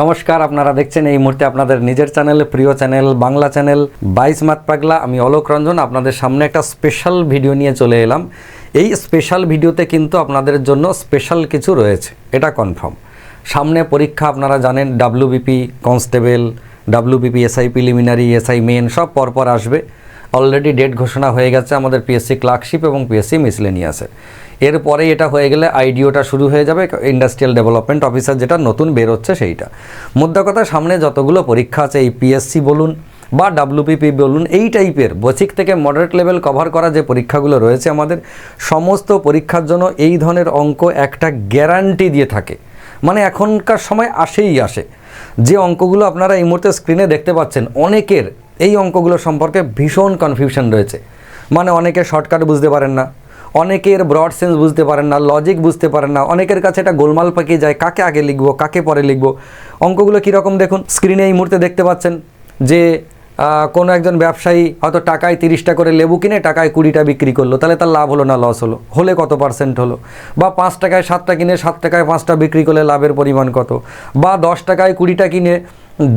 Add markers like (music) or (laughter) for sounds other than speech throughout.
নমস্কার, আপনারা দেখছেন এই মুহূর্তে আপনাদের নিজের চ্যানেল, প্রিয় চ্যানেল, বাংলা চ্যানেল, বাইশ মাত পাগলা। আমি অলোক রঞ্জন, আপনাদের সামনে একটা স্পেশাল ভিডিও নিয়ে চলে এলাম। এই স্পেশাল ভিডিওতে কিন্তু আপনাদের জন্য স্পেশাল কিছু রয়েছে। এটা কনফার্ম সামনে পরীক্ষা, আপনারা জানেন WBP constable WBP SI preliminary SI main সব পরপর আসবে। অলরেডি ডেট ঘোষণা হয়ে গেছে আমাদের পিএসসি ক্লার্কশিপ এবং পিএসসি মিসলেনিয়াসের এরপরে এটা হয়ে গেলে আইডিওটা শুরু হয়ে যাবে ইন্ডাস্ট্রিয়াল ডেভেলপমেন্ট অফিসার যেটা নতুন বেরোচ্ছে সেইটা। মোদ্দা কথা সামনে যতগুলো পরীক্ষা আছে, এই পিএসসি বলুন বা ডাব্লিউপিপি বলুন, এই টাইপের বেসিক থেকে মডারেট লেভেল কভার করা যে পরীক্ষাগুলো রয়েছে আমাদের, সমস্ত পরীক্ষার জন্য এই ধরনের অঙ্ক একটা গ্যারান্টি দিয়ে থাকে। মানে এখনকার সময় আসেই আসে। যে অঙ্কগুলো আপনারা এই মুহূর্তে স্ক্রিনে দেখতে পাচ্ছেন, অনেকের এই অঙ্কগুলো সম্পর্কে ভীষণ কনফিউশন রয়েছে। মানে অনেকে শর্টকাট বুঝতে পারেন না, অনেকের ব্রড সেন্স বুঝতে পারেন না লজিক বুঝতে পারেন না, অনেকের কাছে এটা গোলমাল পাকিয়ে যায়, কাকে আগে লিখব, কাকে পরে লিখব। অঙ্কগুলো কীরকম দেখুন স্ক্রিনে এই মুহূর্তে দেখতে পাচ্ছেন যে কোনো একজন ব্যবসায়ী হয়তো টাকায় তিরিশটা করে লেবু কিনে টাকায় কুড়িটা বিক্রি করল, তাহলে তার লাভ হলো না লস হলো, হলে কত পার্সেন্ট হলো? বা পাঁচ টাকায় সাতটা কিনে, সাত টাকায় পাঁচটা বিক্রি করলে লাভের পরিমাণ কত? বা দশ টাকায় কুড়িটা কিনে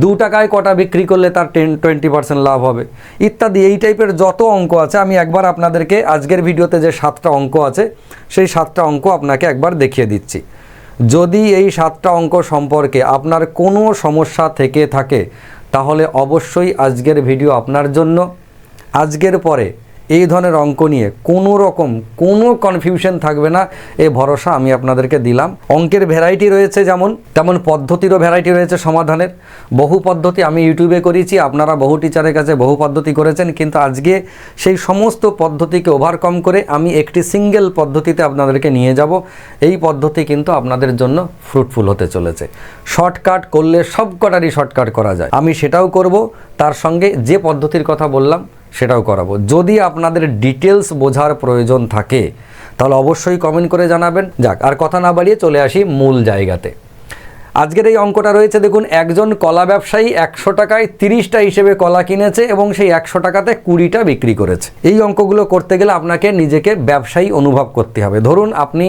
দু টাকায় কটা বিক্রি করলে তার টেন টোয়েন্টি পার্সেন্ট লাভ হবে। ইত্যাদি, এই টাইপের যত অঙ্ক আছে, আমি একবার আপনাদেরকে আজকের ভিডিওতে যে সাতটা অঙ্ক আছে, সেই সাতটা অঙ্ক আপনাকে একবার দেখিয়ে দিচ্ছি। যদি এই সাতটা অঙ্ক সম্পর্কে আপনার কোনো সমস্যা থেকে থাকে, তাহলে অবশ্যই আজকের ভিডিও আপনার জন্য। আজকের পরে এই ধরনের অঙ্ক নিয়ে কোনো রকম কোনো কনফিউশন থাকবে না। এ ভরসা আমি আপনাদেরকে দিলাম। অঙ্কের ভ্যারাইটি রয়েছে যেমন, তেমন পদ্ধতিরও ভ্যারাইটি রয়েছে সমাধানের। বহু পদ্ধতি আমি ইউটিউবে করেছি, আপনারা বহু টিচারের কাছে বহু পদ্ধতি করেছেন, কিন্তু আজকে সেই সমস্ত পদ্ধতিকে ওভারকাম করে আমি একটি সিঙ্গেল পদ্ধতিতে আপনাদেরকে নিয়ে যাব। এই পদ্ধতি কিন্তু আপনাদের জন্য ফ্রুটফুল হতে চলেছে। শর্টকাট করলে সব কটারই শর্টকাট করা যায়। আমি সেটাও করব, তার সঙ্গে যে পদ্ধতির কথা বললাম সেটাও করাবো। যদি আপনাদের ডিটেলস বোঝার প্রয়োজন থাকে, তাহলে অবশ্যই কমেন্ট করে জানাবেন। যাক, আর কথা না বাড়িয়ে চলে আসি মূল জায়গাতে। আজকের এই অঙ্কটা রয়েছে, দেখুন, একজন কলা ব্যবসায়ী একশো টাকায় তিরিশটা হিসেবে কলা কিনেছে এবং সেই একশো টাকাতে কুড়িটা বিক্রি করেছে। এই অঙ্কগুলো করতে গেলে আপনাকে নিজেকে ব্যবসায়ী অনুভব করতে হবে। ধরুন, আপনি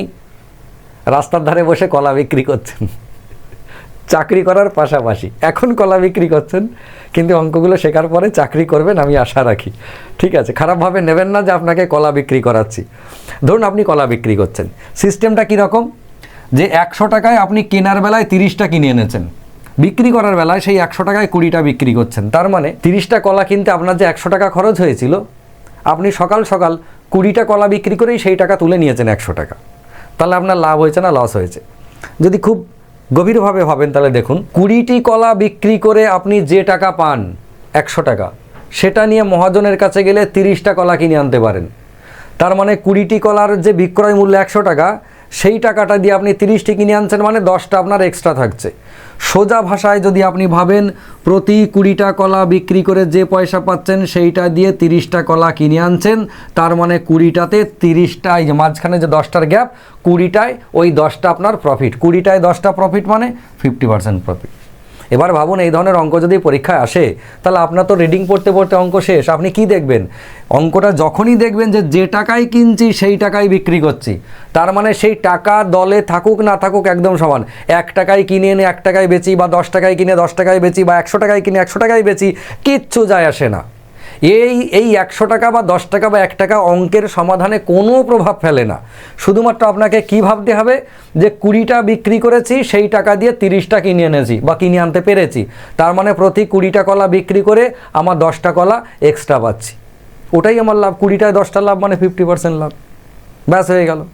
রাস্তার ধারে বসে কলা বিক্রি করছেন। চাকরি করার পাশাপাশি। এখন কলা বিক্রি করছেন, কিন্তু অঙ্কগুলো শেখার পরে চাকরি করবেন আমি আশা রাখি। ঠিক আছে, খারাপভাবে নেবেন না যে আপনাকে কলা বিক্রি করাচ্ছি। ধরুন আপনি কলা বিক্রি করছেন। সিস্টেমটা কীরকম যে একশো টাকায় আপনি কেনার বেলায় তিরিশটা কিনে এনেছেন। বিক্রি করার বেলায় সেই একশো টাকায় কুড়িটা বিক্রি করছেন। তার মানে তিরিশটা কলা কিনতে আপনার যে একশো টাকা খরচ হয়েছিল, আপনি সকাল সকাল কুড়িটা কলা বিক্রি করেই সেই টাকা তুলে নিয়েছেন একশো টাকা। তাহলে আপনার লাভ হয়েছে না লস হয়েছে? যদি খুব গভীরভাবে ভাবেন তাহলে দেখুন, কুড়িটি কলা বিক্রি করে আপনি যে টাকা পান, একশো টাকা, সেটা নিয়ে মহাজনের কাছে গেলে তিরিশটা কলা কিনে আনতে পারেন। তার মানে কুড়িটি কলার যে বিক্রয় মূল্য একশো টাকা সেই টাকাটা দিয়ে আপনি তিরিশটি কিনে আনছেন মানে দশটা আপনার এক্সট্রা থাকছে। সোজা ভাষায় যদি আপনি ভাবেন, প্রতি কুড়িটা কলা বিক্রি করে যে পয়সা পাচ্ছেন, সেইটা দিয়ে তিরিশটা কলা কিনে আনছেন, তার মানে কুড়িটাতে তিরিশটায় যে মাঝখানে যে দশটার গ্যাপ কুড়িটায় ওই দশটা আপনার প্রফিট কুড়িটায় দশটা প্রফিট মানে ফিফটি পার্সেন্ট প্রফিট এবার ভাবুন এই ধরনের অঙ্ক যদি পরীক্ষায় আসে, তাহলে আপনার তো রিডিং পড়তে পড়তে অঙ্ক শেষ। আপনি কি দেখবেন? অঙ্কটা যখনই দেখবেন যে যে টাকায় কিনছি, সেই টাকায় বিক্রি করছি। তার মানে সেই টাকা দলে থাকুক না থাকুক একদম সমান। এক টাকায় কিনে এনে এক টাকায় বেচি বা দশ টাকায় কিনে দশ টাকায় বেচি বা একশো টাকায় কিনে একশো টাকায় বেচি, কিচ্ছু যায় আসে না। এই এই একশো টাকা বা দশ টাকা বা এক টাকা অঙ্কের সমাধানে কোনো প্রভাব ফেলে না। শুধুমাত্র আপনাকে কি ভাবতে হবে? যে কুড়িটা বিক্রি করেছি, সেই টাকা দিয়ে তিরিশটা কিনে এনেছি বা কিনে আনতে পেরেছি। তার মানে প্রতি কুড়িটা কলা বিক্রি করে আমার দশটা কলা এক্সট্রা পাচ্ছি। ওটাই আমার লাভ। কুড়িটায় দশটা লাভ মানে ফিফটি পার্সেন্ট লাভ। ব্যাস, হয়ে গেল।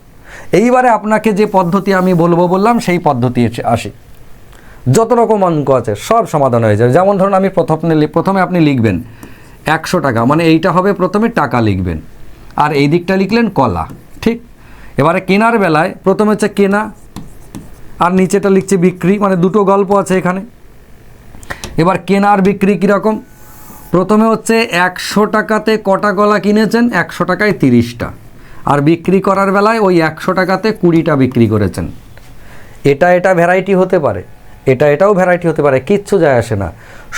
এইবারে আপনাকে যে পদ্ধতি আমি বলব বললাম, সেই পদ্ধতি আসি। যত রকম অঙ্ক আছে, সব সমাধান হয়ে যাবে। যেমন ধরুন, আমি প্রথম প্রথমে আপনি লিখবেন একশো টাকা মানে এইটা হবে প্রথমে টাকা লিখবেন। আর এই দিকটা লিখলেন কলা, ঠিক? এবারে কেনার বেলায় প্রথমে হচ্ছে কেনা, আর নিচেটা লিখছে বিক্রি মানে দুটো গল্প আছে এখানে। এবার কেনার বিক্রি কীরকম? প্রথমে হচ্ছে একশো টাকাতে কটা কলা কিনেছেন? একশো টাকায় তিরিশটা। আর বিক্রি করার বেলায় ওই একশো টাকাতে কুড়িটা বিক্রি করেছেন। এটা এটা ভ্যারাইটি হতে পারে। এটা, এটাও ভ্যারাইটি হতে পারে, কিচ্ছু যায় আসে না।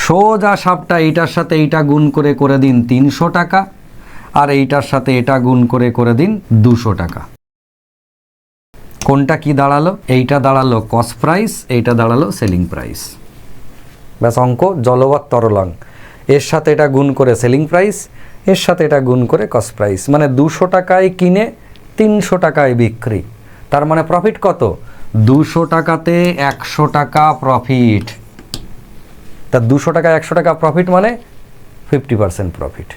সোজা সাপটা এইটার সাথে এইটা গুণ করে করে দিন তিনশো টাকা, আর এইটার সাথে এটা গুণ করে করে দিন দুশো টাকা। কোনটা কি দাঁড়াল? এইটা দাঁড়াল কস্ট প্রাইস এইটা দাঁড়াল সেলিং প্রাইস ব্যাস, অঙ্ক, জলবাত, তরলাং। এর সাথে এটা গুণ করে সেলিং প্রাইস এর সাথে এটা গুণ করে কস্ট প্রাইস মানে দুশো টাকায় কিনে তিনশো টাকায় বিক্রি। তার মানে প্রফিট কত? দুশো টাকাতে একশো টাকা প্রফিট তা দুশো টাকা, একশো টাকা প্রফিট মানে ফিফটি পার্সেন্ট প্রফিট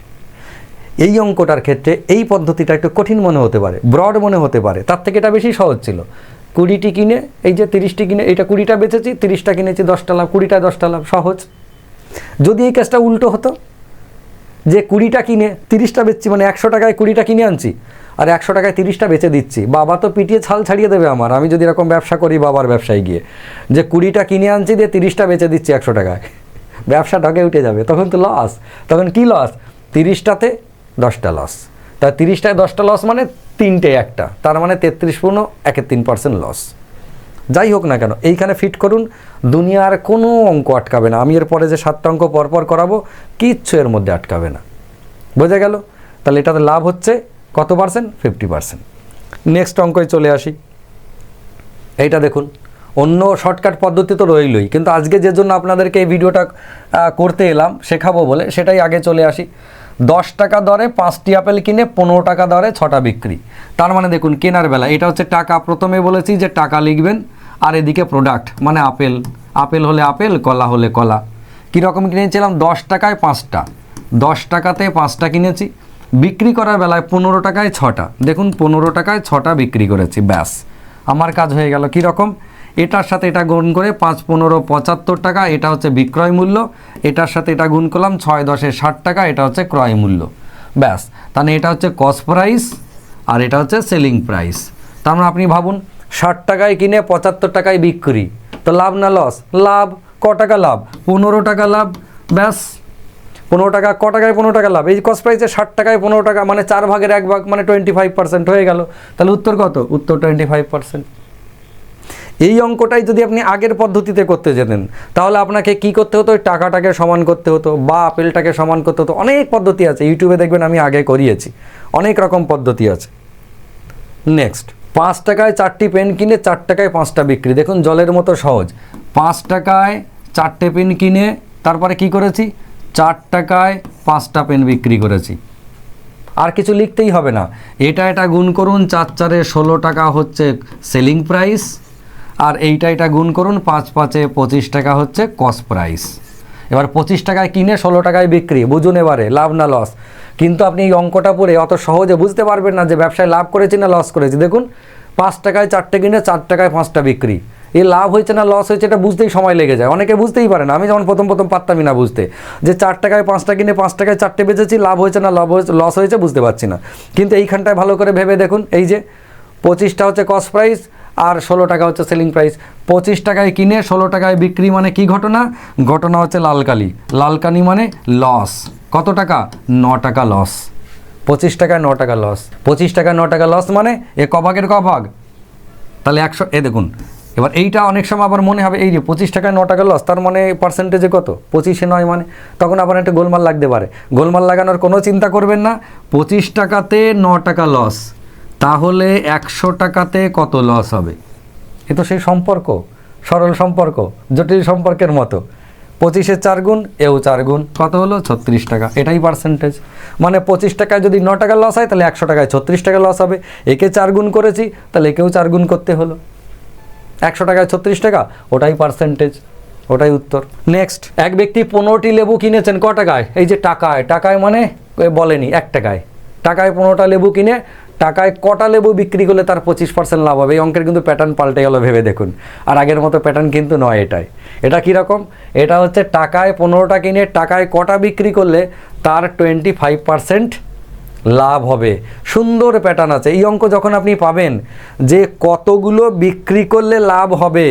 এই অঙ্কটার ক্ষেত্রে এই পদ্ধতিটা একটু কঠিন মনে হতে পারে ব্রড মনে হতে পারে। তার থেকে এটা বেশি সহজ ছিল। কুড়িটি কিনে, এই যে তিরিশটি কিনে এইটা কুড়িটা বেচেছি, তিরিশটা কিনেছি, দশটা লাভ, কুড়িটা দশটা লাভ, সহজ। যদি এই কাজটা উল্টো হতো যে কুড়িটা কিনে, তিরিশটা বেচছি মানে একশো টাকায় কুড়িটা কিনে আনছি, আর একশো টাকায় তিরিশটা বেচে দিচ্ছি। বাবা তো পিটিয়ে ছাল ছাড়িয়ে দেবে আমার, আমি যদি এরকম ব্যবসা করি বাবার ব্যবসায় গিয়ে। যে কুড়িটা কিনে আনছি দিয়ে তিরিশটা বেচে দিচ্ছি একশো টাকায়। (laughs) ব্যবসা ঢকে উঠে যাবে, তখন তো লস তখন কি লস তিরিশটাতে দশটা লস তা তিরিশটায় দশটা লস মানে তিনটে একটা, তার মানে তেত্রিশ পূর্ণ একের তিন পার্সেন্ট লস যাই হোক না কেন, এইখানে ফিট করুন, দুনিয়ার কোনো অঙ্ক আটকাবে না। আমি এর পরে যে সাতটা অঙ্ক পরপর করাবো, কিচ্ছু এর মধ্যে আটকাবে না। বোঝা গেল? তাহলে এটাতে লাভ হচ্ছে কত পার্সেন্ট ফিফটি পার্সেন্ট নেক্সট অঙ্কয় চলে আসি। এইটা দেখুন, অন্য শর্টকাট পদ্ধতি তো রইলই, কিন্তু আজকে যে জন্য আপনাদেরকে এই ভিডিওটা করতে এলাম, শেখাবো বলে, সেটাই আগে চলে আসি। দশ টাকা দরে পাঁচটি আপেল কিনে পনেরো টাকা দরে ছটা বিক্রি। তার মানে দেখুন, কেনার বেলা। এটা হচ্ছে টাকা। প্রথমে বলেছি যে টাকা লিখবেন, আর এদিকে প্রোডাক্ট মানে আপেল। আপেল হলে আপেল, কলা হলে কলা। কীরকম কিনেছিলাম? দশ টাকায় পাঁচটা। দশ টাকাতে পাঁচটা কিনেছি। বিক্রি করার বেলায় পনেরো টাকায় ছটা। দেখুন, পনেরো টাকায় ছটা বিক্রি করেছি, ব্যাস। আমার কাজ হয়ে গেল। কীরকম? এটার সাথে এটা গুণ করে পাঁচ, পনেরো, পঁচাত্তর টাকা, এটা হচ্ছে বিক্রয় মূল্য। এটার সাথে এটা গুণ করলাম ছয়, দশে ষাট টাকা, এটা হচ্ছে ক্রয় মূল্য। ব্যাস, তাহলে এটা হচ্ছে কস্ট প্রাইস আর এটা হচ্ছে সেলিং প্রাইস। তার মানে আপনি ভাবুন, ষাট টাকায় কিনে পঁচাত্তর টাকায় বিক্রি, তো লাভ না লস? লাভ, ক টাকা লাভ? পনেরো টাকা লাভ, ব্যাস। পনেরো টাকা, ক টাকায় পনেরো টাকা লাভ? এই কস্ট প্রাইসে ষাট টাকায় পনেরো টাকা মানে চার ভাগের এক ভাগ মানে টোয়েন্টি ফাইভ পার্সেন্ট হয়ে গেল। তাহলে উত্তর কত? উত্তর টোয়েন্টি ফাইভ পার্সেন্ট। এই অঙ্কটাই যদি আপনি আগের পদ্ধতিতে করতে যেতেন, তাহলে আপনাকে কি করতে হতো? টাকাটাকে সমান করতে হতো বা আপেলটাকে সমান করতে হতো। অনেক পদ্ধতি আছে। ইউটিউবে দেখবেন আমি আগে করিয়েছি। অনেক রকম পদ্ধতি আছে। নেক্সট পাঁচ টাকায় চারটি পেন কিনে চার টাকায় পাঁচটা বিক্রি। দেখুন, জলের মতো সহজ। পাঁচ টাকায় চারটে পেন কিনে তারপরে কি করেছি? চার টাকায় পাঁচটা পেন বিক্রি করেছি। আর কিছু লিখতেই হবে না। এটা এটা গুণ করুন, চার চারে ষোলো টাকা হচ্ছে সেলিং প্রাইস। আর এইটা এটা গুণ করুন, পাঁচ পাঁচে পঁচিশ টাকা হচ্ছে কস্ট প্রাইস। এবার পঁচিশ টাকায় কিনে ষোলো টাকায় বিক্রি, বুঝুন এবারে, লাভ না লস। কিন্তু আপনি এই অঙ্কটা পড়ে অত সহজে বুঝতে পারবেন না যে ব্যবসায় লাভ করেছি না লস করেছি। দেখুন, পাঁচ টাকায় চারটে কিনে চার টাকায় পাঁচটা বিক্রি। এই লাভ হয়েছে না লস হয়েছে এটা বুঝতেই সময় লেগে যায়। অনেকে বুঝতেই পারে না, আমি যেমন প্রথম প্রথম পারতামই না বুঝতে। যে চার টাকায় পাঁচটা কিনে পাঁচ টাকায় চারটে বেচেছি, লাভ হয়েছে না লাভ হয়েছে, লস হয়েছে বুঝতে পারছি না। কিন্তু এইখানটায় ভালো করে ভেবে দেখুন, এই যে পঁচিশটা হচ্ছে কস্ট প্রাইস আর ষোলো টাকা হচ্ছে সেলিং প্রাইস পঁচিশ টাকায় কিনে, ষোলো টাকায় বিক্রি মানে কি ঘটনা? ঘটনা হচ্ছে লালকালি। লালকালি মানে লস কত টাকা? ন টাকা লস পঁচিশ টাকায় ন টাকা লস পঁচিশ টাকায় ন টাকা লস মানে এ কভাগের কভাগ তাহলে একশো এ দেখুন, এবার এইটা অনেক সময় আবার মনে হবে, এই যে পঁচিশ টাকায় ন টাকা লস তার মানে পার্সেন্টেজে কত? পঁচিশে নয় মানে। তখন আবার একটা গোলমাল লাগতে পারে। গোলমাল লাগানোর কোনো চিন্তা করবেন না। পঁচিশ টাকাতে ন টাকা লস তাহলে একশো টাকাতে কত লস হবে? এ তো সেই সম্পর্ক, সরল সম্পর্ক, জটিল সম্পর্কের মতো। পঁচিশের চার গুণ, এও চার গুণ। কত হলো? ছত্রিশ টাকা। এটাই পার্সেন্টেজ মানে পঁচিশ টাকায় যদি ন টাকা লস হয়, তাহলে একশো টাকায় ছত্রিশ টাকা লস হবে। একে চার গুণ করেছি, তাহলে একেও চার গুণ করতে হলো। একশো টাকায় ছত্রিশ টাকা, ওটাই পার্সেন্টেজ ওটাই উত্তর। নেক্সট এক ব্যক্তি পনেরোটি লেবু কিনেছেন, ক টাকায়? এই যে টাকায়। টাকায় মানে বলেনি, এক টাকায়। টাকায় পনেরোটা লেবু কিনে টাকায় কটা লেবু বিক্রি করলে তার পঁচিশ পার্সেন্ট লাভ হবে? এই অঙ্কের কিন্তু প্যাটার্ন পাল্টে গেল ভেবে দেখুন। আর আগের মতো প্যাটার্ন কিন্তু নয় এটাই। এটা কীরকম এটা হচ্ছে টাকায় পনেরোটা কিনে টাকায় কটা বিক্রি করলে তার টোয়েন্টি ফাইভ পার্সেন্ট লাভ হবে। সুন্দর প্যাটার্ন আছে। এই অঙ্ক যখন আপনি পাবেন যে কতগুলো বিক্রি করলে লাভ হবে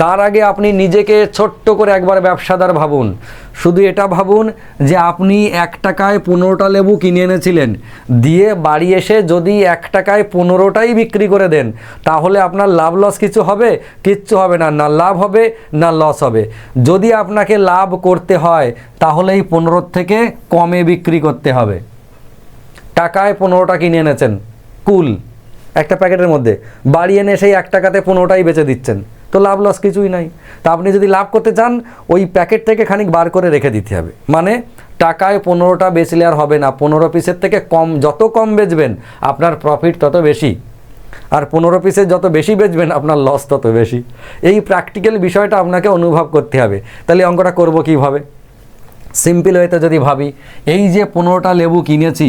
তার আগে আপনি নিজেকে ছোট্ট করে একবার ব্যবসাদার ভাবুন। শুধু এটা ভাবুন যে আপনি এক টাকায় পনেরোটা লেবু কিনে এনেছিলেন। দিয়ে বাড়ি এসে যদি এক টাকায় পনেরোটাই বিক্রি করে দেন, তাহলে আপনার লাভ লস কিছু হবে? কিচ্ছু হবে না। না লাভ হবে, না লস হবে। যদি আপনাকে লাভ করতে হয় তাহলে এই পনেরোর থেকে কমে বিক্রি করতে হবে। টাকায় পনেরোটা কিনে এনেছেন। কুল। একটা প্যাকেটের মধ্যে। বাড়ি এনে সেই এক টাকাতে পনেরোটাই বেচে দিচ্ছেন। তো লাভ লস কিছুই নাই। তা আপনি যদি লাভ করতে চান, ওই প্যাকেট থেকে খানিক বার করে রেখে দিতে হবে। মানে টাকায় পনেরোটা বেচলে আর হবে না, পনেরো পিসের থেকে কম, যত কম বেচবেন, আপনার প্রফিট তত বেশি। আর পনেরো পিসের যত বেশি বেচবেন, আপনার লস তত বেশি। এই প্র্যাকটিক্যাল বিষয়টা আপনাকে অনুভব করতে হবে। তাহলে অঙ্কটা করব কীভাবে? সিম্পল ওয়েতে যদি ভাবি, এই যে পনেরোটা লেবু কিনেছি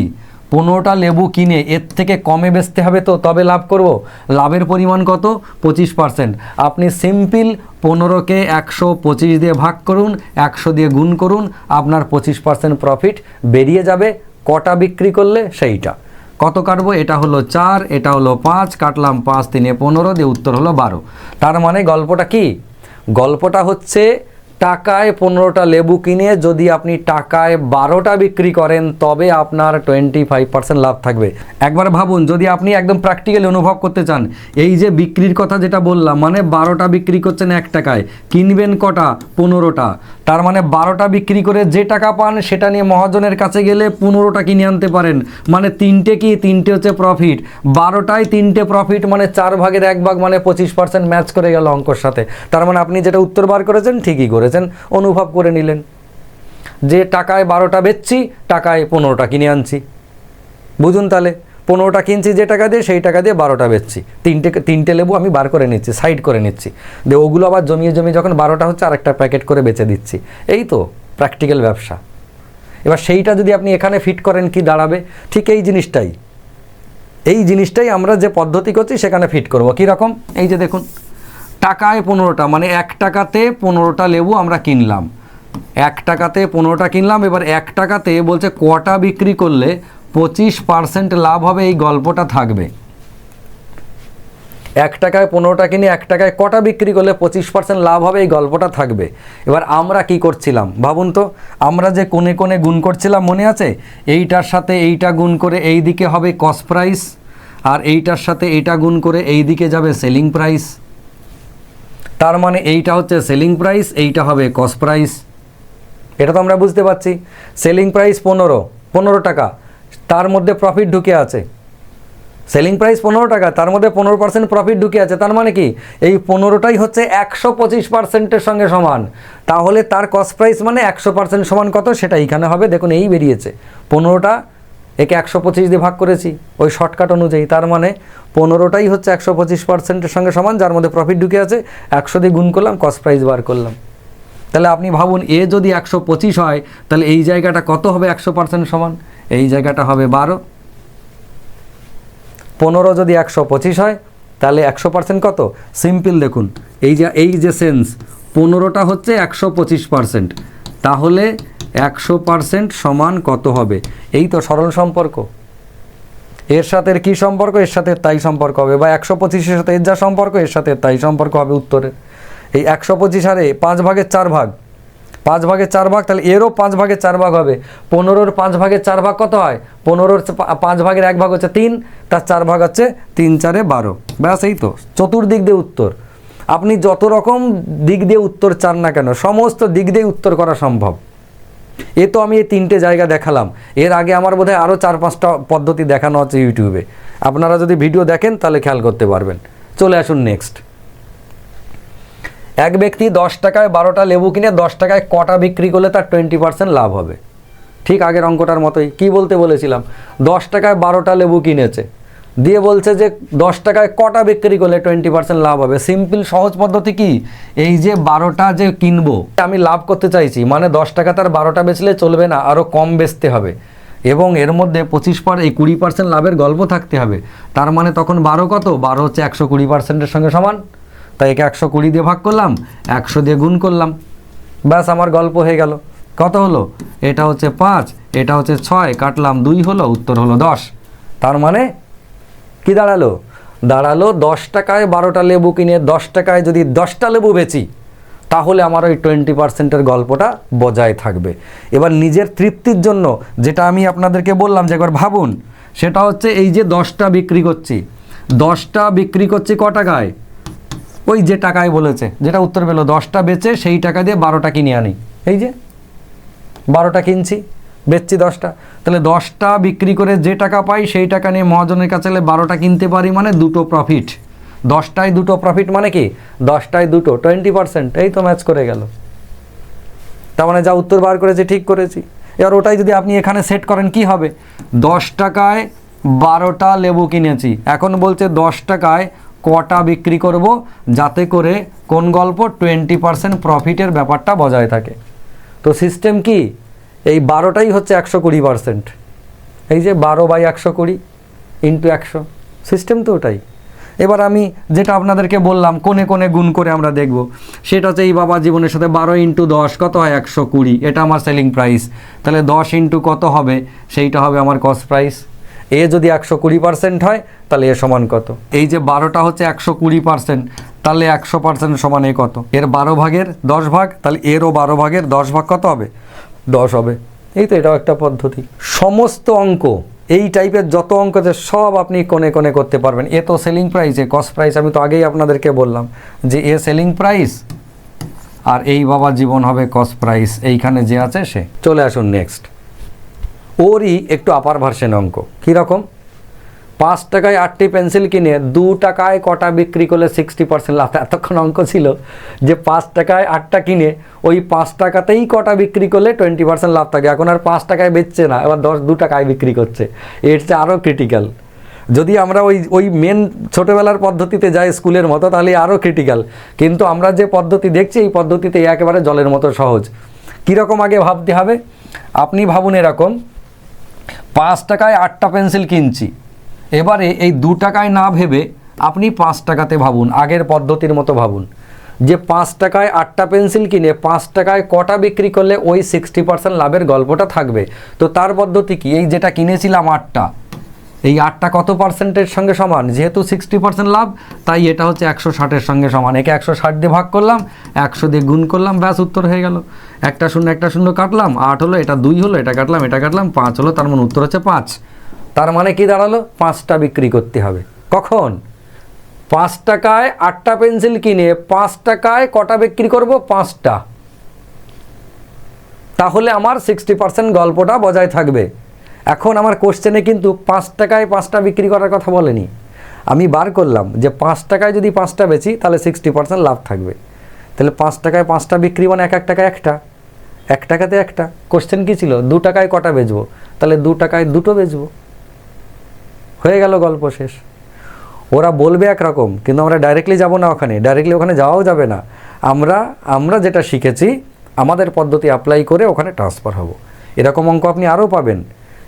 পনেরোটা লেবু কিনে এর থেকে কমে বেচতে হবে তো, তবে লাভ করব? লাভের পরিমাণ কত? পঁচিশ পার্সেন্ট। আপনি সিম্পল পনেরোকে একশো পঁচিশ দিয়ে ভাগ করুন, একশো দিয়ে গুণ করুন, আপনার পঁচিশ পার্সেন্ট প্রফিট বেরিয়ে যাবে। কটা বিক্রি করলে? সেইটা। কত কাটবো? এটা হলো চার, এটা হলো পাঁচ, কাটলাম পাঁচ, তিনে পনেরো, দিয়ে উত্তর হলো বারো। তার মানে গল্পটা কি? গল্পটা হচ্ছে টাকায় পনেরোটা লেবু কিনে যদি আপনি টাকায় বারোটা বিক্রি করেন, তবে আপনার টোয়েন্টি ফাইভ পার্সেন্ট লাভ থাকবে। একবার ভাবুন, যদি আপনি একদম প্র্যাকটিক্যালি অনুভব করতে চান, এই যে বিক্রির কথা যেটা বললাম মানে বারোটা বিক্রি করছেন এক টাকায়, কিনবেন কটা? পনেরোটা। তার মানে বারোটা বিক্রি করে যে টাকা পান সেটা নিয়ে মহাজনের কাছে গেলে পনেরোটা কিনে আনতে পারেন। মানে তিনটে কি? তিনটে হচ্ছে প্রফিট বারোটায় তিনটে প্রফিট মানে চার ভাগের এক ভাগ মানে পঁচিশ পার্সেন্ট ম্যাচ করে গেল অঙ্কর সাথে। তার মানে আপনি যেটা উত্তর বার করেছেন, ঠিকই করেছেন, অনুভব করে নিলেন। যে টাকায় বারোটা বেচছি, টাকায় পনেরোটা কিনে আনছি। বুঝুন তাহলে। পনেরোটা কিনছি যে টাকা দিয়ে, সেই টাকা দিয়ে বারোটা বেচছি। তিনটে তিনটে লেবু আমি বার করে নিচ্ছি, সাইড করে নিচ্ছি। দিয়ে ওগুলো আবার জমিয়ে জমিয়ে যখন বারোটা হচ্ছে, আরেকটা প্যাকেট করে বেচে দিচ্ছি। এই তো প্র্যাকটিক্যাল ব্যবসা। এবার সেইটা যদি আপনি এখানে ফিট করেন কি দাঁড়াবে? ঠিক এই জিনিসটাই। এই জিনিসটাই আমরা যে পদ্ধতি করছি, সেখানে ফিট করব। কী রকম এই যে দেখুন, টাকায় পনেরোটা মানে এক টাকাতে পনেরোটা লেবু আমরা কিনলাম। এক টাকাতে পনেরোটা কিনলাম, এবার এক টাকাতে বলছে কটা বিক্রি করলে পঁচিশ পার্সেন্ট লাভ হবে, এই গল্পটা থাকবে। এক টাকায় পনেরোটা কিনে এক টাকায় কটা বিক্রি করলে পঁচিশ পার্সেন্ট লাভ হবে, এই গল্পটা থাকবে। এবার আমরা কি করছিলাম? ভাবুন তো, আমরা যে কোণে কোণে গুণ করছিলাম, মনে আছে? এইটার সাথে এইটা গুণ করে এই দিকে হবে কস্ট প্রাইস আর এইটার সাথে এইটা গুণ করে এই দিকে যাবে সেলিং প্রাইস তার মানে এইটা হচ্ছে সেলিং প্রাইস এইটা হবে কস্ট প্রাইস এটা তো আমরা বুঝতে পারছি। সেলিং প্রাইস পনেরো পনেরো টাকা। তার মধ্যে প্রফিট ঢুকে আছে। সেলিং প্রাইস পনেরো টাকা, তার মধ্যে পনেরো পার্সেন্ট প্রফিট ঢুকে আছে। তার মানে কি? এই পনেরোটাই হচ্ছে একশো পঁচিশ পার্সেন্টের সঙ্গে সমান। তাহলে তার কস্ট প্রাইস মানে একশো পার্সেন্ট সমান কত? সেটা এইখানে হবে। দেখুন, এই বেরিয়েছে। পনেরোটা, একে একশো পঁচিশ দিয়ে ভাগ করেছি। ওই শর্টকাট অনুযায়ী। তার মানে পনেরোটাই হচ্ছে একশো পঁচিশ পার্সেন্টের সঙ্গে সমান, যার মধ্যে প্রফিট ঢুকে আছে। একশো দিয়ে গুণ করলাম কস্ট প্রাইস বার করলাম। তাহলে আপনি ভাবুন, এ যদি একশো পঁচিশ হয়, তাহলে এই জায়গাটা কত হবে একশো পার্সেন্ট সমান? এই জায়গাটা হবে বারো। পনেরো যদি একশো পঁচিশ হয়, তাহলে একশো পার্সেন্ট কত? সিম্পল দেখুন, এই যে এই যে সেন্স পনেরোটা হচ্ছে একশো পঁচিশ পার্সেন্ট তাহলে একশো পার্সেন্ট সমান কত হবে? এই তো সরল সম্পর্ক। এর সাথে কী সম্পর্ক? এর সাথে তাই সম্পর্ক হবে। বা একশো পঁচিশের সাথে এর যা সম্পর্ক, এর সাথে তাই সম্পর্ক হবে উত্তরের এই একশো পঁচিশ আরে পাঁচ ভাগের চার ভাগ। পাঁচ ভাগের চার ভাগ, তাহলে এরও পাঁচ ভাগের চার ভাগ হবে। পনেরোর পাঁচ ভাগের চার ভাগ কত হয়? পনেরোর পাঁচ ভাগের এক ভাগ হচ্ছে তিন, তার চার ভাগ হচ্ছে তিন চারে বারো। ব্যাস, এই তো। চতুর্দিক দিয়ে উত্তর। আপনি যত রকম দিক দিয়ে উত্তর চান না কেন, সমস্ত দিক দিয়ে উত্তর করা সম্ভব। এ তো আমি এই তিনটে জায়গা দেখালাম। এর আগে আমার বোধহয় আরও চার পাঁচটা পদ্ধতি দেখানো আছে ইউটিউবে। আপনারা যদি ভিডিও দেখেন, তাহলে খেয়াল করতে পারবেন। চলে আসুন নেক্সট এক ব্যক্তি দশ টাকায় বারোটা লেবু কিনে দশ টাকায় কটা বিক্রি করলে তার টোয়েন্টি পার্সেন্ট লাভ হবে। ঠিক আগের অঙ্কটার মতোই। কি বলতে বলেছিলাম? দশ টাকায় বারোটা লেবু কিনেছে। দিয়ে বলছে যে দশ টাকায় কটা বিক্রি করলে টোয়েন্টি পার্সেন্ট লাভ হবে। সিম্পল, সহজ পদ্ধতি কি? এই যে বারোটা যে কিনবো, আমি লাভ করতে চাইছি। মানে দশ টাকা তার বারোটা বেচলে চলবে না আরও কম বেচতে হবে। এবং এর মধ্যে পঁচিশ পার, এই কুড়ি পার্সেন্ট লাভের গল্প থাকতে হবে। তার মানে তখন বারো কত? বারো হচ্ছে একশো কুড়ি পার্সেন্টের সঙ্গে সমান। তাই একে একশো কুড়ি দিয়ে ভাগ করলাম, একশো দিয়ে গুণ করলাম। ব্যাস, আমার গল্প হয়ে গেল। কত হলো? এটা হচ্ছে পাঁচ, এটা হচ্ছে ছয়, কাটলাম দুই হলো, উত্তর হলো দশ। তার মানে কি দাঁড়াল? দাঁড়াল দশ টাকায় বারোটা লেবু কিনে, দশ টাকায় যদি দশটা লেবু বেচি, তাহলে আমার ওই টোয়েন্টি পার্সেন্টের গল্পটা বজায় থাকবে। এবার নিজের তৃপ্তির জন্য যেটা আমি আপনাদেরকে বললাম যে একবার ভাবুন, সেটা হচ্ছে এই যে দশটা বিক্রি করছি। দশটা বিক্রি করছি ক টাকায়? ওই যে টাকায় বলেছে, যেটা উত্তর পেল, দশটা বেচে সেই টাকা দিয়ে বারোটা কিনে আনি। এই যে, বারোটা কিনছি, বেচছি দশটা। তাহলে দশটা বিক্রি করে যে টাকা পাই, সেই টাকা নিয়ে মহাজনের কাছে বারোটা কিনতে পারি মানে দুটো প্রফিট দশটায় দুটো প্রফিট মানে কি? দশটায় দুটো টোয়েন্টি পার্সেন্ট এই তো ম্যাচ করে গেল। তার মানে যা উত্তর বার করেছি, ঠিক করেছি। এবার ওটাই যদি আপনি এখানে সেট করেন, কি হবে? দশ টাকায় বারোটা লেবু কিনেছি। এখন বলছে দশ টাকায় কটা বিক্রি করব যাতে করে কোন গল্প টোয়েন্টি পার্সেন্ট প্রফিটের ব্যাপারটা বজায় থাকে? তো সিস্টেম কি? এই বারোটাই হচ্ছে একশো কুড়ি পার্সেন্ট। এই যে বারো বাই একশো কুড়ি ইন্টু একশো। সিস্টেম তো ওটাই। এবার আমি যেটা আপনাদেরকে বললাম কোনে কোনে গুণ করে আমরা দেখব। সেটা হচ্ছে এই বাবা জীবনের সাথে বারো ইন্টু দশ কত হয়? একশো কুড়ি। এটা আমার সেলিং প্রাইস তাহলে দশ ইন্টু কত হবে? সেইটা হবে আমার কস্ট প্রাইস এ যদি একশো কুড়ি পার্সেন্ট হয় তাহলে এ সমান কত? এই যে বারোটা হচ্ছে একশো কুড়ি পার্সেন্ট তাহলে একশো পার্সেন্ট সমান এ কত? এর বারো ভাগের দশ ভাগ তাহলে এরও বারো ভাগের দশ ভাগ কত হবে? দশ হবে। এই তো এটাও একটা পদ্ধতি। সমস্ত অঙ্ক এই টাইপের যত অঙ্ক আছে সব আপনি কোণে কোণে করতে পারবেন। এ তো সেলিং প্রাইস এ কস্ট প্রাইস আমি তো আগেই আপনাদেরকে বললাম যে এ সেলিং প্রাইস আর এই বাবা জীবন হবে কস্ট প্রাইস এইখানে যে আছে সে। চলে আসুন নেক্সট ওরই একটু আপার ভার্সেন অঙ্ক। কীরকম পাঁচ টাকায় আটটি পেন্সিল কিনে দু টাকায় কটা বিক্রি করলে সিক্সটি পার্সেন্ট লাভ। এতক্ষণ অঙ্ক ছিল যে পাঁচ টাকায় আটটা কিনে ওই পাঁচ টাকাতেই কটা বিক্রি করলে টোয়েন্টি পার্সেন্ট লাভ থাকে। এখন আর পাঁচ টাকায় বেচছে না, এবার দশ দু টাকায় বিক্রি করছে। এর চেয়ে আরও ক্রিটিক্যাল যদি আমরা ওই ওই মেন ছোটোবেলার পদ্ধতিতে যাই স্কুলের মতো, তাহলে আরও ক্রিটিক্যাল কিন্তু আমরা যে পদ্ধতি দেখছি, এই পদ্ধতিতে একেবারে জলের মতো সহজ। কীরকম আগে ভাবতে হবে? আপনি ভাবুন এরকম পাঁচ টাকায় আটটা পেন্সিল কিনছি। এবারে এই দু টাকায় না ভেবে আপনি পাঁচ টাকাতে ভাবুন, আগের পদ্ধতির মতো ভাবুন। যে পাঁচ টাকায় আটটা পেন্সিল কিনে পাঁচ টাকায় কটা বিক্রি করলে ওই সিক্সটি পার্সেন্ট লাভের গল্পটা থাকবে। তো তার পদ্ধতি কি? এই যেটা কিনেছিলাম আটটা এই আটটা কত পার্সেন্টের সঙ্গে সমান? যেহেতু সিক্সটি পার্সেন্ট লাভ, তাই এটা হচ্ছে একশো ষাটের সঙ্গে সমান। একে একশো ষাট দিয়ে ভাগ করলাম, একশো দিয়ে গুণ করলাম, ব্যাস উত্তর হয়ে গেল। একটা শূন্য একটা শূন্য কাটলাম, আট হলো, এটা দুই হলো, এটা কাটলাম এটা কাটলাম, পাঁচ হলো, তার মানে উত্তর হচ্ছে পাঁচ। তার মানে কি দাঁড়াল? পাঁচটা বিক্রি করতে হবে। কখন? পাঁচ টাকায় আটটা পেন্সিল কিনে পাঁচ টাকায় কটা বিক্রি করব? পাঁচটা। তাহলে আমার সিক্সটি পার্সেন্ট গল্পটা বজায় থাকবে। এখন আমার কোশ্চেনে কিন্তু পাঁচ টাকায় পাঁচটা বিক্রি করার কথা বলেনি। আমি বার করলাম যে পাঁচ টাকায় যদি পাঁচটা বেচি, তাহলে সিক্সটি পার্সেন্ট লাভ থাকবে। তাহলে পাঁচ টাকায় পাঁচটা বিক্রি মানে এক এক টাকায় একটা। এক টাকাতে একটা। কোশ্চেন কী ছিল? দু টাকায় কটা বেচবো? তাহলে দু টাকায় দুটো বেচবো। হয়ে গেল গল্প শেষ। ওরা বলবে একরকম, কিন্তু আমরা ডাইরেক্টলি যাব না ওখানে। ডাইরেক্টলি ওখানে যাওয়াও যাবে না। আমরা আমরা যেটা শিখেছি, আমাদের পদ্ধতি অ্যাপ্লাই করে ওখানে ট্রান্সফার হব। এরকম অঙ্ক আপনি আরও পাবেন।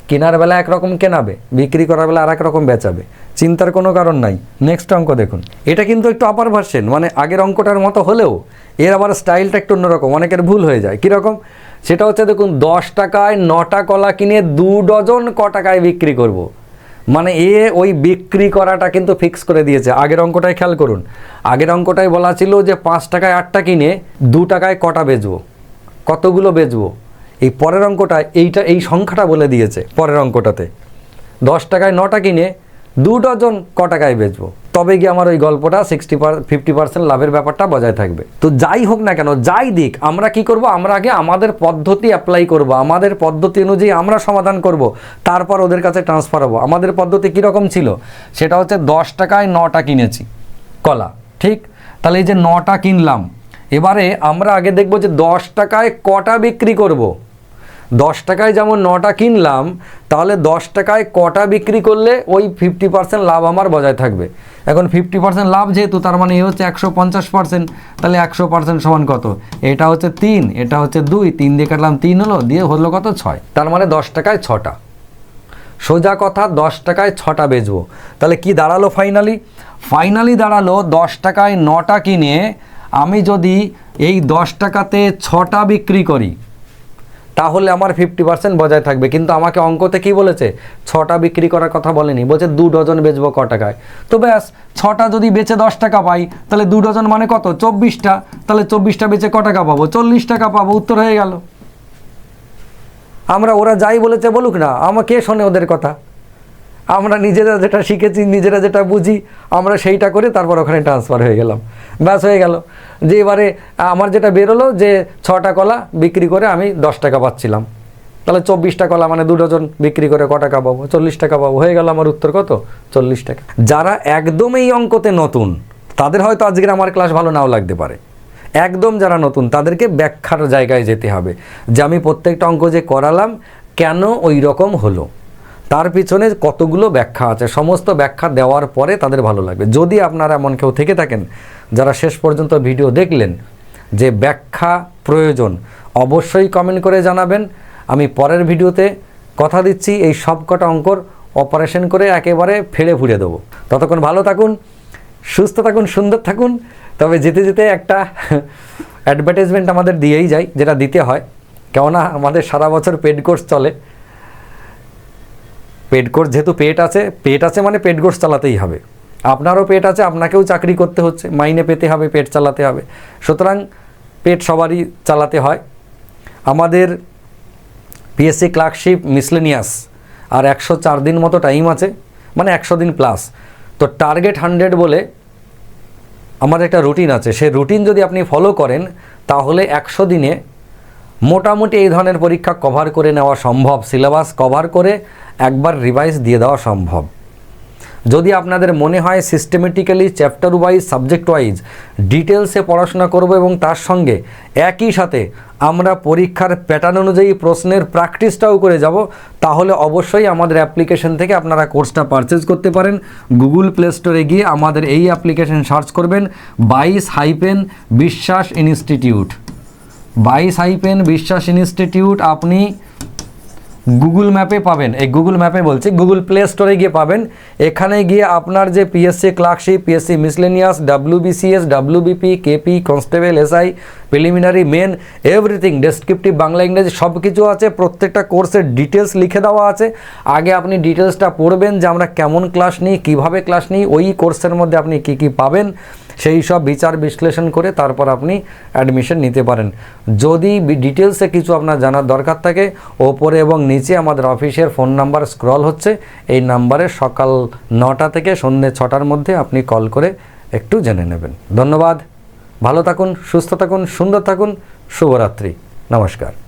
কেনার বেলা একরকম কেনাবে, বিক্রি করার বেলা আর রকম বেচাবে। চিন্তার কোনো কারণ নাই। নেক্সট অঙ্ক দেখুন। এটা কিন্তু একটু আপার ভার্সেন মানে আগের অঙ্কটার মতো হলেও এর আবার স্টাইলটা একটু অন্যরকম, অনেকের ভুল হয়ে যায়। কীরকম? সেটা হচ্ছে দেখুন, দশ টাকায় নটা কলা কিনে দু ডজন ক টাকায় বিক্রি করব। মানে এ ওই বিক্রি করাটা কিন্তু ফিক্স করে দিয়েছে। আগের অঙ্কটাই খেয়াল করুন। আগের অঙ্কটাই বলা ছিল যে পাঁচ টাকায় আটটা কিনে দু টাকায় কটা বেচবো? কতগুলো বেচবো? এই পরের অঙ্কটায় এইটা, এই সংখ্যাটা বলে দিয়েছে পরের অঙ্কটাতে। দশ টাকায় নটা কিনে দু ডজন ক টাকায় বেচবো। তবে গিয়ে আমার ওই গল্পটা সিক্সটি পার ফিফটি পার্সেন্ট লাভের ব্যাপারটা বজায় থাকবে। তো যাই হোক না কেন, যাই দিক, আমরা কি করব? আমরা আগে আমাদের পদ্ধতি অ্যাপ্লাই করব, আমাদের পদ্ধতি অনুযায়ী আমরা সমাধান করব, তারপর ওদের কাছে ট্রান্সফার হব। আমাদের পদ্ধতি কীরকম ছিল? সেটা হচ্ছে দশ টাকায় নটা কিনেছি কলা, ঠিক? তাহলে এই যে নটা কিনলাম এবারে আমরা আগে দেখব যে দশ টাকায় কটা বিক্রি করব। দশ টাকায় যেমন নটা কিনলাম, তাহলে দশ টাকায় কটা বিক্রি করলে ওই ফিফটি পার্সেন্ট লাভ আমার বজায় থাকবে। এখন ফিফটি পার্সেন্ট লাভ যেহেতু, তার মানে এ হচ্ছে একশো পঞ্চাশ পার্সেন্ট তাহলে একশো পার্সেন্ট সমান কত? এটা হচ্ছে তিন, এটা হচ্ছে দুই, তিন দিয়ে কাটলাম তিন হলো, দিয়ে হলো কত? ছয়। তার মানে দশ টাকায় ছটা। সোজা কথা, দশ টাকায় ছটা বেচবো। তাহলে কি দাঁড়াল ফাইনালি ফাইনালি দাঁড়াল দশ টাকায় নটা কিনে আমি যদি এই দশ টাকাতে ছটা বিক্রি করি, তাহলে আমার ফিফটি পার্সেন্ট বজায় থাকবে। কিন্তু আমাকে অঙ্কতে কি বলেছে? ছটা বিক্রি করার কথা বলেনি। বলছে দু ডজন বেচবো ক টাকায়। তো ব্যাস, ছটা যদি বেচে দশ টাকা পাই, তাহলে দু ডজন মানে কত? চব্বিশটা। তাহলে চব্বিশটা বেচে ক টাকা পাবো? চল্লিশ টাকা পাবো। উত্তর হয়ে গেল। আমরা, ওরা যাই বলেছে বলুক না আমার কে শোনে ওদের কথা। আমরা নিজেরা যেটা শিখেছি, নিজেরা যেটা বুঝি, আমরা সেইটা করে তারপর ওখানে ট্রান্সফার হয়ে গেলাম। ব্যাস হয়ে গেল। যে এবারে আমার যেটা বেরোলো যে ছটা কলা বিক্রি করে আমি দশ টাকা পাচ্ছিলাম। তাহলে চব্বিশটা কলা মানে দু ডজন বিক্রি করে ক টাকা পাবো? চল্লিশ টাকা পাবো। হয়ে গেল আমার উত্তর কত? চল্লিশ টাকা। যারা একদম এই অঙ্কতে নতুন, তাদের হয়তো আজকের আমার ক্লাস ভালো নাও লাগতে পারে। একদম যারা নতুন, তাদেরকে ব্যাখ্যার জায়গায় যেতে হবে যে আমি প্রত্যেকটা অঙ্ক যে করালাম কেন ওই রকম হলো? তার পিছনে কতগুলো ব্যাখ্যা আছে। সমস্ত ব্যাখ্যা দেওয়ার পরে তাদের ভালো লাগবে। যদি আপনারা এমন কেউ থেকে থাকেন, যারা শেষ পর্যন্ত ভিডিও দেখলেন, যে ব্যাখ্যা প্রয়োজন, অবশ্যই কমেন্ট করে জানাবেন। আমি পরের ভিডিওতে কথা দিচ্ছি, এই সব কটা অঙ্কর অপারেশন করে একেবারে ফেড়ে ফুড়ে দেবো। ততক্ষণ ভালো থাকুন, সুস্থ থাকুন, সুন্দর থাকুন। তবে যেতে যেতে একটা (laughs) অ্যাডভার্টাইজমেন্ট আমাদের দিয়েই যায়, যেটা দিতে হয়। কেননা আমাদের সারা বছর পেড কোর্স চলে। পেড কোর্স যেহেতু পেট আছে পেট আছে মানে পেড কোর্স চালাতেই হবে। আপনারও পেট আছে, আপনাকেও চাকরি করতে হচ্ছে, মাইনে পেতে হবে, পেট চালাতে হবে। সুতরাং পেট সবারই চালাতে হয়। আমাদের পিএসসি ক্লার্কশিপ মিসলেনিয়াস আর একশো চার দিন মতো টাইম আছে মানে একশো দিন প্লাস তো টার্গেট হান্ড্রেড বলে আমাদের একটা রুটিন আছে। সেই রুটিন যদি আপনি ফলো করেন, তাহলে একশো দিনে মোটামুটি এই ধরনের পরীক্ষা কভার করে নেওয়া সম্ভব। সিলেবাস কভার করে একবার রিভাইজ দিয়ে দেওয়া সম্ভব। যদি আপনাদের মনে হয় systematically chapter wise subject wise ডিটেলসে পড়াশোনা করব এবং তার সঙ্গে একই সাথে আমরা পরীক্ষার প্যাটার্ন অনুযায়ী প্রশ্নের প্র্যাকটিসটাও করে যাব, তাহলে অবশ্যই আমাদের অ্যাপ্লিকেশন থেকে আপনারা কোর্সটা পারচেজ করতে পারেন। গুগল প্লে স্টোরে গিয়ে আমাদের এই অ্যাপ্লিকেশন সার্চ করবেন বাইশ হাইপেন বিশ্বাস ইনস্টিটিউট বাইশ হাইপেন বিশ্বাস ইনস্টিটিউট আপনি গুগল ম্যাপে পাবেন। এই গুগল ম্যাপে বলছি গুগল প্লে স্টোরে গিয়ে পাবেন। এখানে গিয়ে আপনার যে PSC clerkship PSC miscellaneous WBCS WBP KP constable SI preliminary main everything descriptive Bangla, ইংরেজি সব কিছু আছে। প্রত্যেকটা কোর্সের ডিটেলস লিখে দেওয়া আছে। আগে আপনি ডিটেলসটা পড়বেন যে আমরা কেমন ক্লাস নিই, কীভাবে ক্লাস নিই, ওই কোর্সের মধ্যে আপনি কী কী পাবেন। সেই সব বিচার বিশ্লেষণ করে তারপর আপনি অ্যাডমিশন নিতে পারেন। যদি ডিটেলসে কিছু আপনার জানার দরকার থাকে, ওপরে এবং নিচে আমাদের অফিসের ফোন নাম্বার স্ক্রল হচ্ছে। এই নাম্বারে সকাল নটা থেকে সন্ধ্যে ছটার মধ্যে আপনি কল করে একটু জেনে নেবেন। ধন্যবাদ। ভালো থাকুন, সুস্থ থাকুন, সুন্দর থাকুন। শুভরাত্রি। নমস্কার।